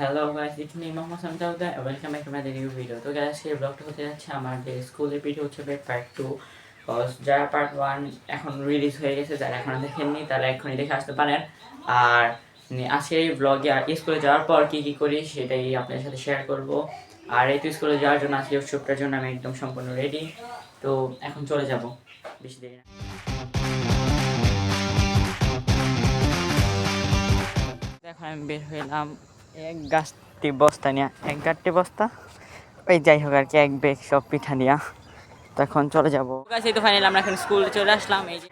Hello guys it's me Mohammad Samtauda welcome back to my new video তো guys এই ব্লগটা হতে যাচ্ছে আমাদের স্কুলের ভিডিও হচ্ছে পার্ট টু যারা পার্ট ওয়ান এখন রিলিজ হয়ে গেছে, যারা এখনও দেখেননি, তারা এখনই দেখে আসতে পারেন। আর আজকে এই ব্লগে আর স্কুলে যাওয়ার পর কী কী করি সেটাই আপনাদের সাথে শেয়ার করব। আর এই তো স্কুলে যাওয়ার জন্য আজকে উৎসবটার জন্য আমি একদম সম্পূর্ণ রেডি তো এখন চলে যাব। বেশি দেরি না। এখন আমি বের হইলাম এক গাছটি বস্তা নিয়ে এক গাছটি বস্তা? ওই যাই হোক আর কি এক ব্যাগ সব পিঠা নিয়া। তখন চলে যাব। গাছ এই তো ফাইনাল আমরা এখন স্কুলে চলে আসলাম এই যে।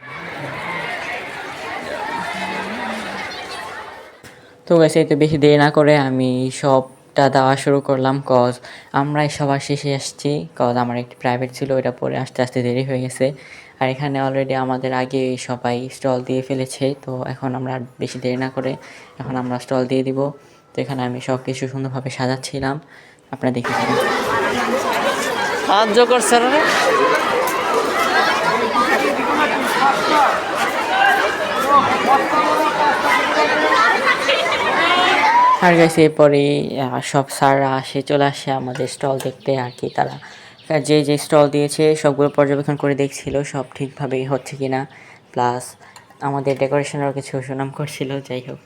তো গাছ এই তো বেশি দেরি না করে আমি সবটা দেওয়া শুরু করলাম কজ আমরাই সবার শেষে আসছি কজ আমার একটি প্রাইভেট ছিল ওটা পরে আস্তে আস্তে দেরি হয়ে গেছে। আর এখানে অলরেডি আমাদের আগে সবাই স্টল দিয়ে ফেলেছে তো এখন আমরা আর বেশি দেরি না করে এখন আমরা স্টল দিয়ে দিব। তো এখানে আমি সব কিছু সুন্দরভাবে সাজাচ্ছিলাম। আপনারা দেখে থাকুন সাহায্য করছে আর? গেছে এরপরে সব স্যাররা আসে চলে আসে আমাদের স্টল দেখতে আর কি তারা। যে যে স্টল দিয়েছে সবগুলো পর্যবেক্ষণ করে দেখছিল সব ঠিকভাবেই হচ্ছে কি না প্লাস আমাদের ডেকোরেশনেরও কিছু সুনাম করছিল যাই হোক।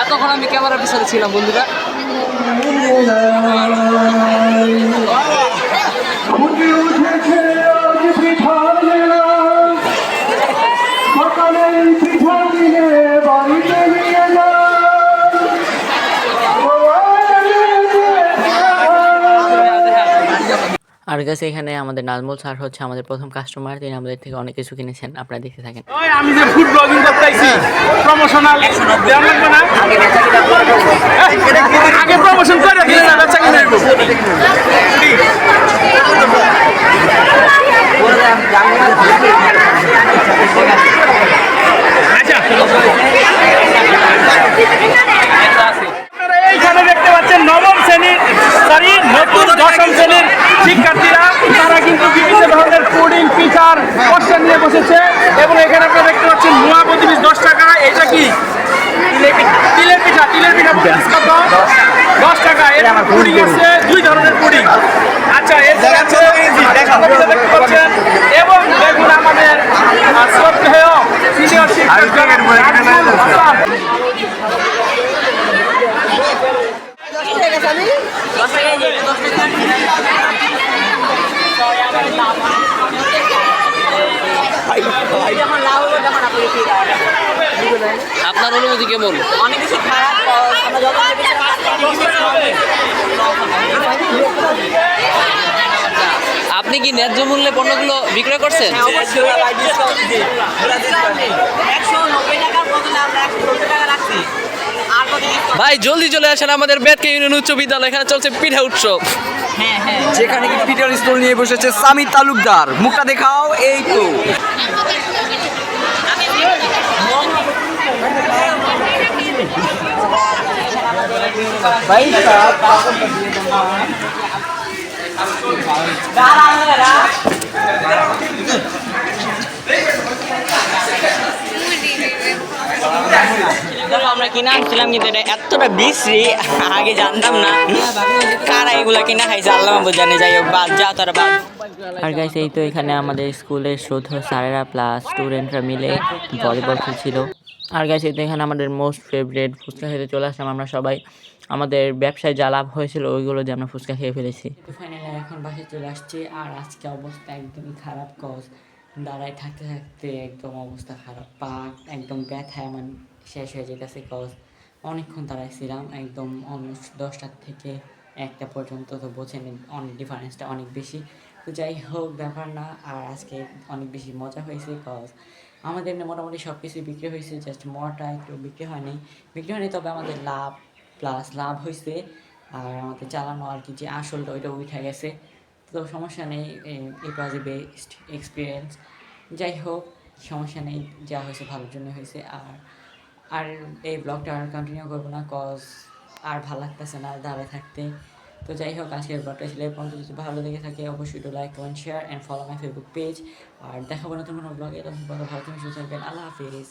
এতক্ষণ আমি ক্যামেরার পিছনে ছিলাম বন্ধুরা। আর কাছে এখানে আমাদের নাজমুল স্যার হচ্ছে আমাদের প্রথম কাস্টমার তিনি আমাদের থেকে অনেক কিছু কিনেছেন আপনারা দেখতে থাকেন। ওই আমি যে ফুড ব্লগিং করতেছি প্রমোশনাল এই, আগে প্রমোশন করে দিলে না বেচা কিনে। আচ্ছা। এইখানে দেখতে পাচ্ছেন নবম শ্রেণির সরি নতুন দশম শ্রেণির শিক্ষার্থীরা তারা কিন্তু বিভিন্ন ধরনের পুডিং পিচার কোশ্চেন নিয়ে বসেছে এবং এখানে আপনারা দেখতে পাচ্ছেন নোয়া প্রতিবিশ দশ টাকা এটা কি তিলের পিঠা তিলের পিঠা প্রতিবিশ কত দশ টাকা এর পুডিং আছে দুই ধরনের পুডিং আচ্ছা আছে আপনারা দেখতে পাচ্ছেন এবং দেখুন আমাদের শ্রদ্ধেয় সিনিয়র আপনার অনুমতি কেমন? অনেক বেশি খারাপ আমরা যত আপনি কি ন্যায্য মূল্যে পণ্যগুলো বিক্রয় করছেন? কত ভাই জলদি চলে আসেন আমাদের বেদকে ইউনিয়ন উচ্চ বিদ্যালয় এখানে চলছে পিঠা উৎসব। হ্যাঁ হ্যাঁ। যেখানে কি পিটার স্টল নিয়ে বসেছে সামি তালুকদার। মুখটা দেখাও এই তো। দেখো আমরা কিনে আনছিলাম কিন্তু এটা এতটা বিশ্রী, আগে জানতাম না কারা এগুলা কিনা খাইছে, আল্লাহ জানে, যাই হোক, বাদ, যা, তারা বাদ। আর গাইস এই তো এখানে আমাদের স্কুলের শ্রদ্ধেয় স্যারেরা প্লাস স্টুডেন্টরা মিলে ভলিবল খেলছিল। আর গাইস এই এখানে আমাদের মোস্ট ফেভারিট ফুচকা খেতে চলে আসলাম আমরা সবাই। আমাদের ব্যবসায় যা লাভ হয়েছিল, ওইগুলো দিয়ে আমরা ফুচকা খেয়ে ফেলেছি। ফাইনালি এখন বাসায় চলে আসছি, আর আজকে অবস্থা একদমই খারাপ কজ দাঁড়ায় থাকতে থাকতে একদম অবস্থা খারাপ। পা একদম ব্যথায় আমার শেষ হয়ে যেতেছে কজ অনেকক্ষণ দাঁড়াইছিলাম, একদম অলমোস্ট দশটার থেকে একটা পর্যন্ত তো বোঝেন অনেক ডিফারেন্সটা অনেক বেশি। তো যাই হোক, ব্যাপার না, আর আজকে অনেক বেশি মজা হয়েছে কজ আমাদের মোটামুটি সব কিছুই বিক্রি হয়েছে জাস্ট মরটা একটু বিক্রি হয়নি। বিক্রি হয়নি, তবে আমাদের লাভ প্লাস লাভ হয়েছে। আর আমাদের চালানো আর কি যে আসলটা ওইটা উঠে গেছে। তো সমস্যা নেই ইট ওয়াজ এ বেস্ট এক্সপিরিয়েন্স যাই হোক, সমস্যা নেই, যা হয়েছে ভালোর জন্য হয়েছে। আর আর এই ব্লগটা আর কন্টিনিউ করব না কজ আর ভালো লাগতেছে না দাঁড়ায় থাকতে। তো যাই হোক, আজকের ব্লগটা ছিল পর্যন্ত। যদি ভালো লেগে থাকে, অবশ্যই একটু like comment share and follow my Facebook page আর দেখাবো নতুন কোনো ব্লগে তখন ভালো থাকবেন, সুস্থ থাকবেন। আল্লাহ হাফিজ।